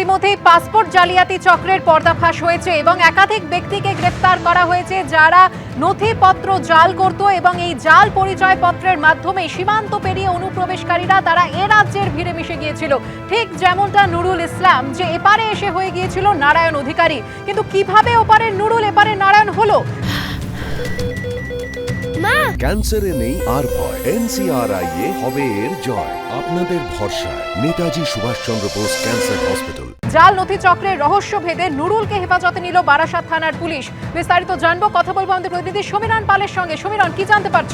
ইতিমধ্যেই পাসপোর্ট জালিয়াতি চক্রের পর্দাফাশ হয়েছে এবং একাধিক ব্যক্তিকে গ্রেফতার করা হয়েছে যারা নথিপত্র জাল করত এবং এই জাল পরিচয়পত্রের মাধ্যমে সীমান্ত পেরিয়ে অনুপ্রবেশকারীরা তারা এ রাজ্যের ভিড়ে মিশে গিয়েছিল। ঠিক যেমনটা নুরুল ইসলাম যে এপারে এসে হয়ে গিয়েছিল নারায়ণ অধিকারী। কিন্তু কীভাবে ওপারের নুরুল, এপারে নারায়ণ হলো? ক্যান্সারে নেই আর ভয়। এনসিআরআই এ হবে এর জয়। আপনাদের ভরসা নেতাজি সুভাষচন্দ্র বোস ক্যান্সার হসপিটাল। জাল নথি চক্রের রহস্য ভেদে নুরুলকে হেফাজতে নিল বারাসাত থানার পুলিশ। বিস্তারিত জানব কথা বলব আমাদের প্রতিনিধি সমীরণ পালের সঙ্গে। সমীরণ কি জানতে পারছ?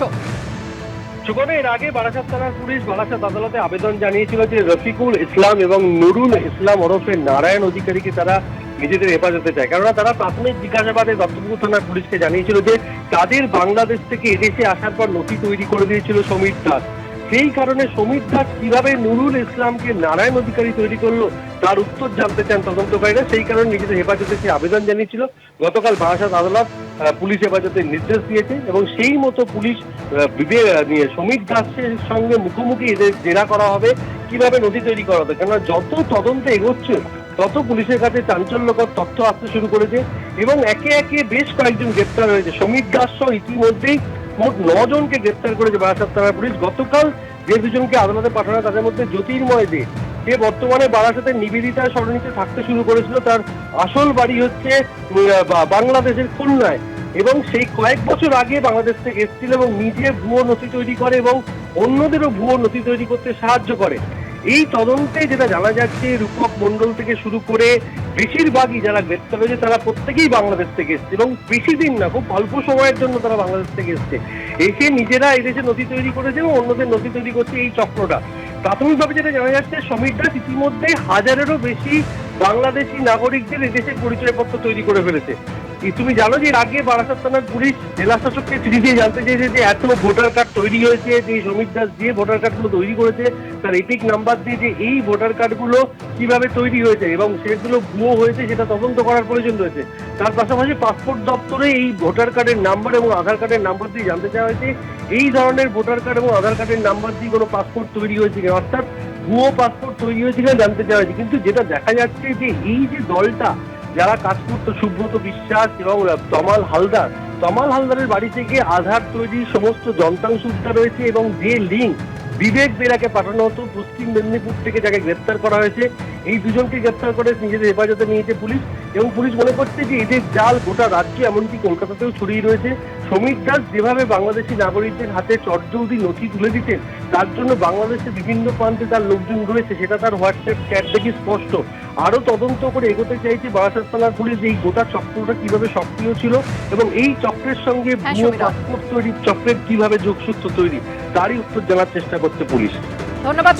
সুগনে এর আগে বারাসাত থানার পুলিশ বারাসাত আদালতে আবেদন জানিয়েছিল যে রফিকুল ইসলাম এবং নুরুল ইসলাম ওরফে নারায়ণ অধিকারীকে তারা নিজেদের হেফাজতে চায়। কেননা তারা প্রাথমিক জিজ্ঞাসাবাদে দত্তপুকুর থানার পুলিশকে জানিয়েছিল যে, তাদের বাংলাদেশ থেকে এদেশে আসার পর নথি তৈরি করে দিয়েছিল সমীর দাস। সেই কারণে সমীর দাস কীভাবে নুরুল ইসলামকে নারায়ণ অধিকারী তৈরি করল, তার উত্তর জানতে চান তদন্তকারীরা সেই কারণে নিজেদের হেফাজতে সে আবেদন জানিয়েছিল। গতকাল বারাসাত আদালত পুলিশ হেফাজতে নির্দেশ দিয়েছে এবং সেই মতো পুলিশ নিয়ে সমীর দাসের সঙ্গে মুখোমুখি এদের জেরা করা হবে। কীভাবে নথি তৈরি করা হবে? কেননা যত তদন্ত এগোচ্ছে তত পুলিশের কাছে চাঞ্চল্যকর তথ্য আসতে শুরু করেছে এবং একে একে বেশ কয়েকজন গ্রেপ্তার হয়েছে। সমীর দাস সহ ইতিমধ্যেই মোট জনকে গ্রেপ্তার করেছে বারাসাত থানার পুলিশ। গতকাল যে দুজনকে আদালতে পাঠানো তাদের মধ্যে জ্যোতির্ময় দে যে বর্তমানে বারাসাতের নিবেদিতা সরণিতে থাকতে শুরু করেছিল। তার আসল বাড়ি হচ্ছে বাংলাদেশের খুলনায় এবং সেই কয়েক বছর আগে বাংলাদেশ থেকে এসেছিল এবং নিজে ভুয়ো নথি তৈরি করে এবং অন্যদেরও ভুয়ো নথি তৈরি করতে সাহায্য করে। এই তদন্তে যেটা জানা যাচ্ছে, রূপক মণ্ডল থেকে শুরু করে বেশিরভাগই যারা গ্রেপ্তার হয়েছে, তারা প্রত্যেকেই বাংলাদেশ থেকে এসছে এবং বেশি দিন না, খুব অল্প সময়ের জন্য তারা বাংলাদেশ থেকে এসছে। এসে নিজেরা এদেশে নথি তৈরি করেছে এবং অন্যদের নথি তৈরি করছে এই চক্রটা। প্রাথমিকভাবে যেটা জানা যাচ্ছে, সমীর দাস ইতিমধ্যে হাজারেরও বেশি বাংলাদেশি নাগরিকদের এদেশে পরিচয়পত্র তৈরি করে ফেলেছে। তুমি জানো যে আগে বারাসাত থানার পুলিশ জেলা শাসককে চিঠি দিয়ে জানতে চেয়েছে যে এত ভোটার কার্ড তৈরি হয়েছে, যে সমীর দাস যে ভোটার কার্ডগুলো তৈরি করেছে, তার এপিক নাম্বার দিয়ে যে এই ভোটার কার্ডগুলো কীভাবে তৈরি হয়েছে এবং সেগুলো ভুয়ো হয়েছে সেটা তদন্ত করার প্রয়োজন রয়েছে। তার পাশাপাশি পাসপোর্ট দপ্তরে এই ভোটার কার্ডের নাম্বার এবং আধার কার্ডের নাম্বার দিয়ে জানতে চাওয়া হয়েছে, এই ধরনের ভোটার কার্ড এবং আধার কার্ডের নাম্বার দিয়ে কোনো পাসপোর্ট তৈরি হয়েছে কিনা, অর্থাৎ ভুয়ো পাসপোর্ট তৈরি হয়েছে কিনা জানতে চাওয়া হয়েছে। কিন্তু যেটা দেখা যাচ্ছে যে এই যে দলটা যারা কাজ করতো সুব্রত বিশ্বাস এবং তমাল হালদার। তমাল হালদারের বাড়ি থেকে আধার তৈরির সমস্ত যন্ত্রাংশ উদ্ধার হয়েছে এবং যে লিঙ্ক বিবেক বেরাকে পাঠানো হতো, পশ্চিম মেদিনীপুর থেকে যাকে গ্রেপ্তার করা হয়েছে, এই দুজনকে গ্রেপ্তার করে নিজেদের হেফাজতে নিয়েছে পুলিশ এবং পুলিশ মনে করছে যে এদের জাল গোটা রাজ্যে, এমনকি কলকাতাতেও ছড়িয়ে রয়েছে। সমীর দাস যেভাবে বাংলাদেশি নাগরিকদের হাতে চটজলদি নথি তুলে দিতেন, তার জন্য বাংলাদেশের বিভিন্ন প্রান্তে তার লোকজন রয়েছে, সেটা তার হোয়াটসঅ্যাপ চ্যাট দেখে স্পষ্ট। আরও তদন্ত করে এগোতে চাইছে বারাসাত থানার পুলিশ এই গোটা চক্রটা কীভাবে সক্রিয় ছিল এবং এই চক্রের সঙ্গে হ্যাঁ, ভুয়ো পাসপোর্ট তৈরির চক্রের কীভাবে যোগসূত্র তৈরি তারই উত্তর জানার চেষ্টা করছে পুলিশ। ধন্যবাদ